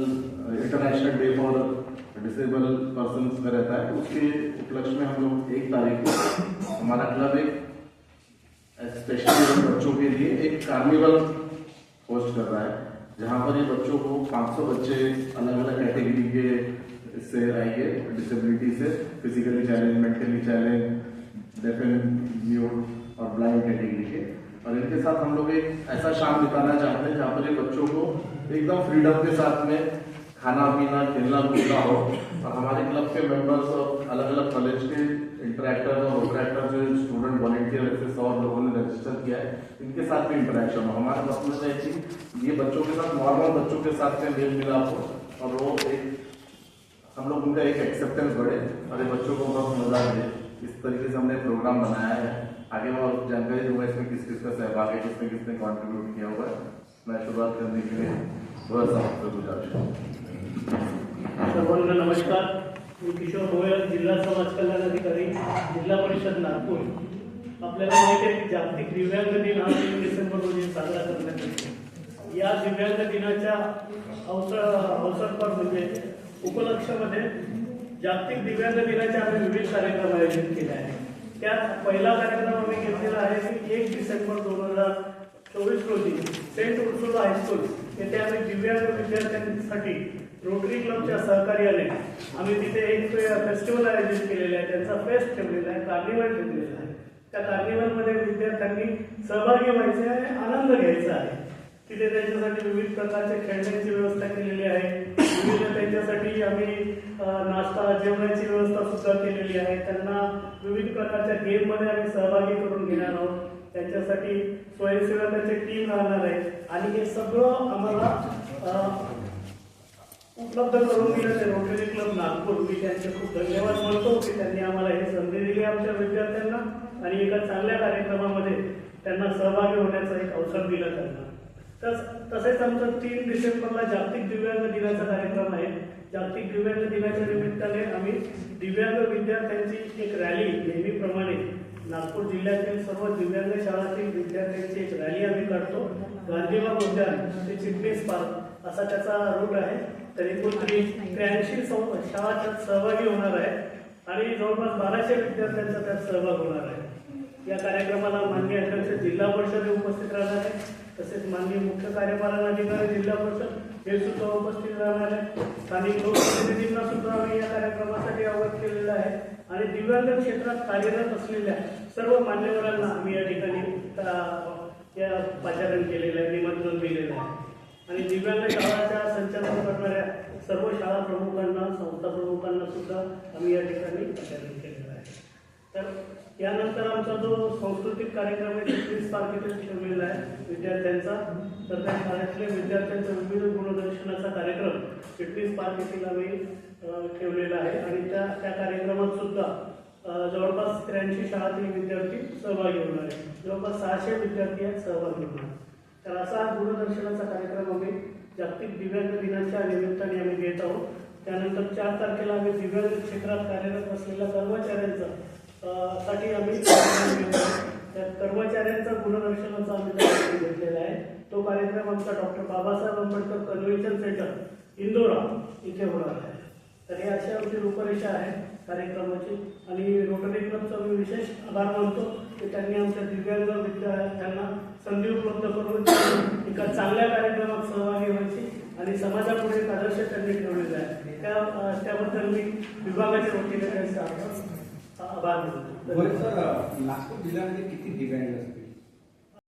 International day for disable person का रहता है, उसके उपलक्ष्य में हम लोग एक तारीख को हमारा क्लब एक स्पेशली बच्चों के लिए एक कार्निवल होस्ट कर रहा है, जहाँ पर ये बच्चों को 500 बच्चे अलग अलग कैटेगरी के इससे आएँगे डिसेबिलिटी से physically challenge mentally challenge deaf और ब्लाइंड कैटेगरी के। और इनके साथ हम लोग एक ऐसा शाम बिताना चाहते हैं जहाँ पर ये बच्चों को एकदम फ्रीडम के साथ में खाना, पीना, खेलना, कूदना हो। और हमारे क्लब के मेंबर्स और अलग अलग कॉलेज के इंटरेक्टर और ऑपरेटर जो स्टूडेंट वॉलेंटियर ऐसे सौ लोगों ने रजिस्टर किया है, इनके साथ भी इंटरेक्शन हो। हमारा मसला है कि ये बच्चों के साथ नॉर्मल बच्चों के साथ में मेल मिलाप हो। और वो एक, हम लोग उनका एक एक्सेप्टेंस बढ़े और ये बच्चों को बहुत मज़ा दे इस तरीके से हमने प्रोग्राम बनाया है। आगे मैं जानकारी दूँगा इसमें किस किस का सहभाग है, किसने किसने कॉन्ट्रीब्यूट किया हुआ है। मैं शुरुआत करने के लिए थोड़ा सा आपसे गुजारिश करूँ। सर्वांना नमस्कार। मी किशोर गोयल, जिल्हा समाज कल्याण अधिकारी, जिल्हा परिषद नागपूर। आपल्याला माहिती आहे जागतिक दिव्यांग दिन हा तीन डिसेंबर रोजी साजरा करण्यात येतो. या दिव्यांग दिनाच्या अवसर अवसरपर म्हणजे उपलक्षामध्ये जागतिक दिव्यांग दिनाचे आम्ही विविध कार्यक्रम आयोजित केले आहेत. त्यात पहिला कार्यक्रम आम्ही घेतलेला आहे की एक डिसेंबर दोन हजार चोवीस रोजी सेंट उर्सुला हायस्कूल येथे आम्ही दिव्यांग विद्यार्थ्यांसाठी रोटरी क्लबच्या सहकार्याने आम्ही तिथे एक फेस्टिवल आयोजित केलेलं आहे. त्यांचा फेस्ट ठेवलेला आहे कार्निवल ठेवलेला आहे. त्या कार्निवलमध्ये विद्यार्थ्यांनी सहभागी व्हायचे आहे आनंद घ्यायचा आहे. तिथे त्यांच्यासाठी विविध प्रकारच्या खेळण्यांची व्यवस्था केलेली आहे. विविध जेवणाची व्यवस्था सुद्धा केलेली आहे. त्यांना विविध प्रकारच्या गेममध्ये आम्ही सहभागी करून घेणार आहोत. त्यांच्यासाठी स्वयंसेवकाची टीम राहणार आहे. आणि हे सगळं आम्हाला उपलब्ध करून दिलं ते रोटरी क्लब नागपूर. मी त्यांचे खूप धन्यवाद म्हणतो की त्यांनी आम्हाला ही संधी दिली आमच्या विद्यार्थ्यांना आणि एका चांगल्या कार्यक्रमामध्ये त्यांना सहभागी होण्याचा एक अवसर दिला त्यांना. तसेच आमचं तीन डिसेंबरला जागतिक दिव्यांग दिनाचा कार्यक्रम आहे. जागतिक दिव्यांग दिनाच्या निमित्ताने आम्ही दिव्यांग विद्यार्थ्यांची एक रॅली नेहमीप्रमाणे नागपूर जिल्ह्यातील सर्व दिव्यांग शाळातील विद्यार्थ्यांची एक रॅली आम्ही काढतो. गांधीबाग उद्यान ते चिटणीस पार्क असा त्याचा रूट आहे. तर एकूण त्र्याऐंशी शाळा त्यात सहभागी होणार आहे आणि जवळपास बाराशे विद्यार्थ्यांचा त्यात सहभाग होणार आहे. या कार्यक्रमाला माननीय अध्यक्ष जिल्हा परिषद उपस्थित राहणार आहे तसेच माननीय मुख्य कार्यपालन अधिकारी जिल्हा परिषद हे सुद्धा उपस्थित राहणार आहे स्थानिक लोकप्रतिनिधींना सुद्धा आम्ही या कार्यक्रमासाठी अवगत केलेलं आहे. आणि दिव्यांग क्षेत्रात कार्यरत असलेल्या सर्व मान्यवरांना आम्ही या ठिकाणी या पाचारण केलेलं आहे निमंत्रण दिलेलं आहे. आणि दिव्यांग शाळाच्या संचालक करणाऱ्या सर्व शाळा प्रमुखांना संस्था प्रमुखांना सुद्धा आम्ही या ठिकाणी पाचारण केलेलं आहे तर यानंतर आमचा जो सांस्कृतिक कार्यक्रम आहे एकवीस तारखेला ठेवलेला आहे विद्यार्थ्यांचा. तर त्या शाळेतल्या विद्यार्थ्यांचा विविध गुणदर्शनाचा कार्यक्रम एकवीस पार्क येथील आम्ही ठेवलेला आहे. आणि त्या त्या कार्यक्रमात सुद्धा जवळपास त्र्याऐंशी शाळातील विद्यार्थी सहभागी होणार आहे जवळपास सहाशे विद्यार्थी यात सहभागी होणार तर असा गुणदर्शनाचा कार्यक्रम आम्ही जागतिक दिव्यांग दिनाच्या निमित्ताने आम्ही घेत आहोत. त्यानंतर चार तारखेला आम्ही दिव्यांग क्षेत्रात कार्यरत असलेल्या कर्मचाऱ्यांचा साठी आम्ही त्या कर्मचाऱ्यांचा गुणदर्शनाचा आम्ही कार्यक्रम घेतलेला आहे. तो कार्यक्रम आमचा doctor Babasaheb Ambedkar convention centre Indora इथे होणार आहे. तर हे अशी आमची रूपरेषा आहे कार्यक्रमाची. आणि रोटरी क्लबचा मी विशेष आभार मानतो की त्यांनी आमच्या दिव्यांग विद्यार्थ्यांना संधी उपलब्ध करून एका चांगल्या कार्यक्रमात सहभागी व्हायची आणि समाजापुढे एक आदर्श त्यांनी ठेवलेला आहे. त्या त्याबद्दल मी विभागाच्या वतीने त्यांचा आभार सर. नागपूर जिल्ह्यामध्ये किती दिव्यांग असते?